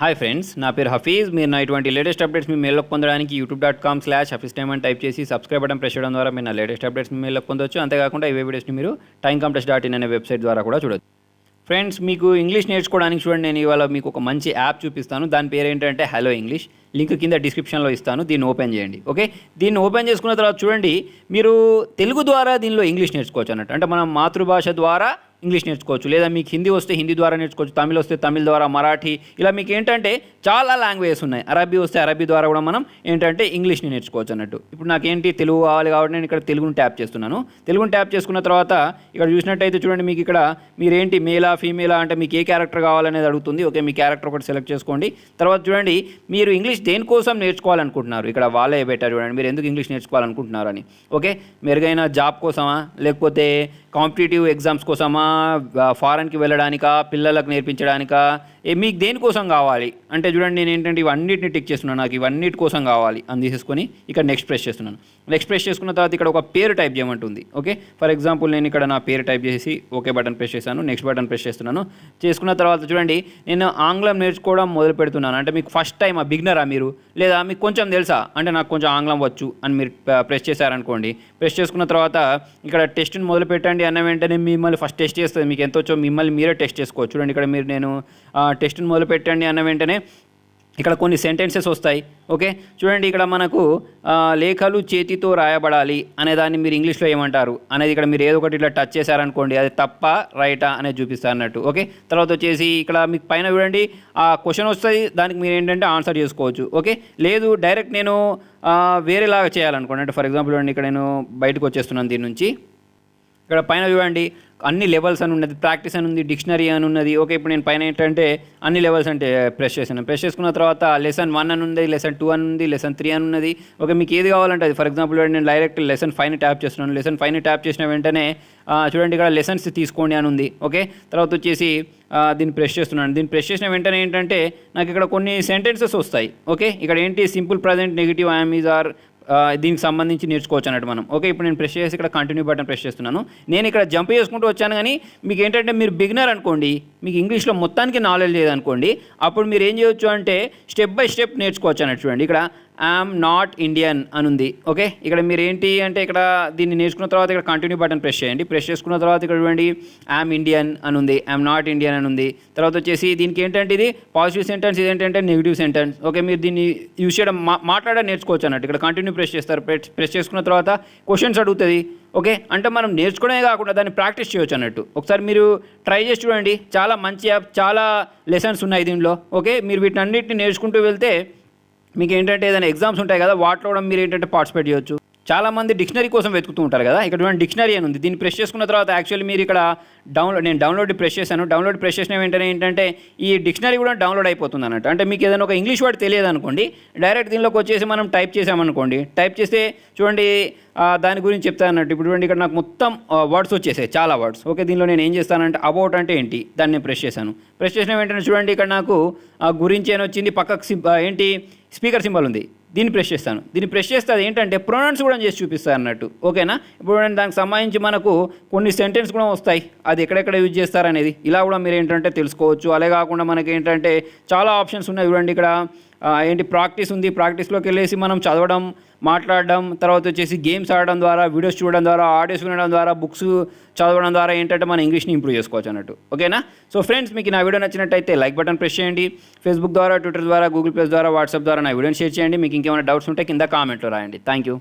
Hi friends నా పేరు హఫీజ్. మీరు నా ఇటువంటి లేటెస్ట్ అప్డేట్స్ మీ మెయిల్లోకి పొందడానికి YouTube dot com slash hafees time అని టైప్ చేసి సబ్స్క్రైబ్ బటన్ ప్రెస్ చేయడం ద్వారా మీరు నా లేటెస్ట్ అప్డేట్స్ మీ మెయిల్లోకి పొందొచ్చు. అంతేకాకుండా ఇవే వీడియోస్ని మీరు టైం కంప్లెస్ డాట్ ఇన్ అనే వెబ్సైట్ ద్వారా కూడా చూడొచ్చు. ఫ్రెండ్స్ మీకు ఇంగ్లీష్ నేర్చుకోవడానికి చూడండి. నేను ఇవాళ మీకు ఒక మంచి యాప్ చూపిస్తాను. దాని పేరు ఏంటంటే హలో ఇంగ్లీష్ లింక్ కింద డిస్క్రిప్షన్లో ఇస్తాను. దీన్ని ఓపెన్ చేయండి. ఓకే దీన్ని ఓపెన్ చేసుకున్న తర్వాత చూడండి మీరు తెలుగు ద్వారా దీనిలో ఇంగ్లీష్ నేర్చుకోవచ్చు అన్నట్టు. అంటే మనం మాతృభాష ద్వారా ఇంగ్లీష్ నేర్చుకోవచ్చు. లేదా మీకు హిందీ వస్తే హిందీ ద్వారా నేర్చుకోవచ్చు తమిళ్ వస్తే తమిళ్ ద్వారా మరాఠీ ఇలా మీకు ఏంటంటే చాలా లాంగ్వేజెస్ ఉన్నాయి. అరబీ వస్తే అరబీ ద్వారా కూడా మనం ఏంటంటే ఇంగ్లీష్ని నేర్చుకోవచ్చు అన్నట్టు. ఇప్పుడు నాకేంటి తెలుగు కావాలి కాబట్టి నేను ఇక్కడ తెలుగుని ట్యాప్ చేస్తున్నాను. తెలుగును ట్యాప్ చేసుకున్న తర్వాత ఇక్కడ చూసినట్టయితే చూడండి మీకు ఇక్కడ మీరేంటి మేలా ఫీమేలా అంటే మీకు ఏ క్యారెక్టర్ కావాలనేది అడుగుతుంది. ఓకే మీ క్యారెక్టర్ ఒకటి సెలెక్ట్ చేసుకోండి. తర్వాత చూడండి మీరు ఇంగ్లీష్ దేనికోసం నేర్చుకోవాలనుకుంటున్నారు? ఇక్కడ వాళ్ళే పెట్టారు చూడండి. మీరు ఎందుకు ఇంగ్లీష్ నేర్చుకోవాలనుకుంటున్నారు అని. ఓకే మెరుగైన జాబ్ కోసమా? లేకపోతే కాంపిటేటివ్ ఎగ్జామ్స్ కోసమా? ఫారెన్కి వెళ్ళడానికా పిల్లలకు నేర్పించడానికా మీకు దేనికోసం కావాలి? అంటే చూడండి నేను ఏంటంటే ఇవన్నిటిని టిక్ చేస్తున్నాను నాకు ఇవన్నిటి కోసం కావాలి అని తీసేసుకొని ఇక్కడ నెక్స్ట్ ప్రెస్ చేస్తున్నాను. నెక్స్ట్ ప్రెస్ చేసుకున్న తర్వాత ఇక్కడ ఒక పేరు టైప్ చేయమంటుంది ఓకే ఫర్ ఎగ్జాంపుల్ నేను ఇక్కడ నా పేరు టైప్ చేసి ఓకే బటన్ ప్రెస్ చేశాను నెక్స్ట్ బటన్ ప్రెస్ చేస్తున్నాను. చేసుకున్న తర్వాత చూడండి నేను ఆంగ్లం నేర్చుకోవడం మొదలు పెడుతున్నాను. అంటే మీకు ఫస్ట్ టైం ఆ బిగ్నరా మీరు? లేదా మీకు కొంచెం తెలుసా? అంటే నాకు కొంచెం ఆంగ్లం వచ్చు అని మీరు ప్రెస్ చేశారనుకోండి. ప్రెస్ చేసుకున్న తర్వాత ఇక్కడ టెస్ట్ని మొదలు పెట్టండి అన్న వెంటనే మిమ్మల్ని ఫస్ట్ టెస్ట్ చేస్తుంది మీకు ఎంత వచ్చో మిమ్మల్ని మీరే టెస్ట్ చేసుకోవచ్చు. చూడండి ఇక్కడ మీరు నేను టెస్ట్ని మొదలు పెట్టండి అన్న వెంటనే ఇక్కడ కొన్ని సెంటెన్సెస్ వస్తాయి. ఓకే? చూడండి ఇక్కడ మనకు లేఖలు చేతితో రాయబడాలి అనే దాన్ని మీరు ఇంగ్లీష్లో ఏమంటారు? అనేది ఇక్కడ మీరు ఏదో ఒకటి ఇట్లా టచ్ చేశారనుకోండి అది తప్ప రైటా అనేది చూపిస్తారు అన్నట్టు. ఓకే? తర్వాత వచ్చేసి ఇక్కడ మీకు పైన చూడండి ఆ క్వశ్చన్ వస్తుంది దానికి మీరు ఏంటంటే ఆన్సర్ చేసుకోవచ్చు. ఓకే? లేదు డైరెక్ట్ నేను వేరేలాగా చేయాలనుకోండి. అంటే ఫర్ ఎగ్జాంపుల్ చూడండి ఇక్కడ నేను బయటకు వచ్చేస్తున్నాను దీని నుంచి. ఇక్కడ పైన చూడండి అన్ని లెవెల్స్ అని ఉన్నది ప్రాక్టీస్ అని ఉంది డిక్షనరీ అని ఉన్నది. ఓకే ఇప్పుడు నేను పైన ఏంటంటే అన్ని లెవెల్స్ అంటే uh, ప్రెస్ చేశాను. ప్రెస్ చేసుకున్న తర్వాత లెసన్ వన్ అని ఉంది లెసన్ టూ అని ఉంది లెసన్ త్రీ అని ఉన్నది. ఓకే మీకు ఏది కావాలంటే అది. ఫర్ ఎగ్జాంపుల్ నేను డైరెక్ట్ లెసన్ ఫైవ్ ట్యాప్ చేస్తున్నాను. లెసన్ ఫైవ్ ట్యాప్ చేసిన వెంటనే uh, చూడండి ఇక్కడ లెసన్స్ తీసుకోండి అని ఉంది. ఓకే తర్వాత వచ్చేసి uh, దీన్ని ప్రెస్ చేస్తున్నాను. దీన్ని ప్రెస్ చేసిన వెంటనే ఏంటంటే నాకు ఇక్కడ కొన్ని సెంటెన్సెస్ వస్తాయి. ఓకే ఇక్కడ ఏంటి? Simple present negative I am is are దీనికి సంబంధించి నేర్చుకోవచ్చు అన్నట్టు మనం. ఓకే ఇప్పుడు నేను ప్రెస్ చేసి ఇక్కడ కంటిన్యూ బటన్ ప్రెస్ చేస్తున్నాను. నేను ఇక్కడ జంప్ చేసుకుంటూ వచ్చాను కానీ మీకు ఏంటంటే మీరు బిగినర్ అనుకోండి మీకు ఇంగ్లీష్లో మొత్తానికి నాలెడ్జ్ లేదనుకోండి అప్పుడు మీరు ఏం చేయొచ్చు అంటే స్టెప్ బై స్టెప్ నేర్చుకోవచ్చు అన్నట్టు చూడండి. ఇక్కడ ఐఎమ్ నాట్ ఇండియన్ అని ఉంది ఓకే ఇక్కడ మీరు ఏంటి అంటే ఇక్కడ దీన్ని నేర్చుకున్న తర్వాత ఇక్కడ కంటిన్యూ బటన్ ప్రెస్ చేయండి. ప్రెస్ చేసుకున్న తర్వాత ఇక్కడ చూడండి ఐఎమ్ ఇండియన్ అని ఉంది ఐఎమ్ నాట్ ఇండియన్ అని ఉంది తర్వాత వచ్చేసి దీనికి ఏంటంటే ఇది? పాజిటివ్ సెంటెన్స్ ఇది ఏంటంటే నెగిటివ్ సెంటెన్స్ ఓకే మీరు దీన్ని యూస్ చేయడం మా మాట్లాడడం నేర్చుకోవచ్చు అన్నట్టు. ఇక్కడ కంటిన్యూ ప్రెస్ చేస్తారు. ప్రెస్ ప్రెస్ చేసుకున్న తర్వాత క్వశ్చన్స్ అడుగుతుంది. ఓకే అంటే మనం నేర్చుకోవడమే కాకుండా దాన్ని ప్రాక్టీస్ చేయొచ్చు అన్నట్టు. ఒకసారి మీరు ట్రై చేసి చూడండి. చాలా మంచి యాప్ చాలా లెసన్స్ ఉన్నాయి దీనిలో ఓకే మీరు వీటన్నిటిని నేర్చుకుంటూ వెళ్తే మీకు ఏంటంటే ఏదైనా ఎగ్జామ్స్ ఉంటాయి కదా వాటిలో కూడా మీరు ఏంటంటే పార్టిసిపేట్ చేయొచ్చు. చాలామంది డిక్షనరీ కోసం వెతుకుతూ ఉంటారు కదా. ఇక్కడ చూడండి డిక్షనరీ అని ఉంది. దీన్ని ప్రెస్ చేసుకున్న తర్వాత యాక్చువల్లీ మీరు ఇక్కడ డౌన్లోడ్ నేను డౌన్లోడ్ ప్రెస్ చేశాను. డౌన్లోడ్ ప్రెస్ చేసిన వెంటనే ఏంటంటే ఈ డిక్షనరీ కూడా డౌన్లోడ్ అయిపోతుంది అన్నట్టు. అంటే మీకు ఏదైనా ఒక ఇంగ్లీష్ వర్డ్ తెలియదు అనుకోండి డైరెక్ట్ దీనిలోకి వచ్చేసి మనం టైప్ చేసామనుకోండి టైప్ చేస్తే చూడండి దాని గురించి చెప్తాను అన్నట్టు. ఇప్పుడు చూడండి ఇక్కడ నాకు మొత్తం వర్డ్స్ వచ్చేసాయి చాలా వర్డ్స్ ఓకే దీనిలో నేను ఏం చేస్తానంటే అబౌట్ అంటే ఏంటి దాన్ని నేను ప్రెస్ చేశాను. ప్రెస్ చేసిన వెంటనే చూడండి ఇక్కడ నాకు ఆ, గురించి అని వచ్చింది. పక్కకు ఏంటి స్పీకర్ సింబల్ ఉంది. దీన్ని ప్రెస్ చేస్తాను. దీన్ని ప్రెస్ చేస్తే అది ఏంటంటే ప్రొనౌన్స్ కూడా చేసి చూపిస్తాను అన్నట్టు. ఓకేనా? ఇప్పుడు దానికి సంబంధించి మనకు కొన్ని సెంటెన్స్ కూడా వస్తాయి. అది ఎక్కడెక్కడ యూజ్ చేస్తారనేది. ఇలా కూడా మీరు ఏంటంటే తెలుసుకోవచ్చు. అలాగే కాకుండా మనకి ఏంటంటే చాలా ఆప్షన్స్ ఉన్నాయి చూడండి ఇక్కడ. ఏంటి ప్రాక్టీస్ ఉంది. ప్రాక్టీస్లోకి వెళ్ళేసి మనం చదవడం మాట్లాడడం తర్వాత వచ్చేసి గేమ్స్ ఆడడం ద్వారా వీడియోస్ చూడడం ద్వారా ఆడియోస్ వినడం ద్వారా బుక్స్ చదవడం ద్వారా ఏంటంటే మన ఇంగ్లీష్ని ఇంప్రూవ్ చేసుకోవచ్చు అన్నట్టు. ఓకేనా? సో ఫ్రెండ్స్ మీకు నా వీడియో నచ్చినట్టయితే లైక్ బటన్ ప్రెస్ చేయండి. ఫేస్బుక్ ద్వారా ట్విట్టర్ ద్వారా గూగుల్ ప్లస్ ద్వారా వాట్సాప్ ద్వారా నా వీడియోని షేర్ చేయండి. మీకు ఇంకేమైనా డౌట్స్ ఉంటే కింద కామెంట్లో రాయండి. Thank you.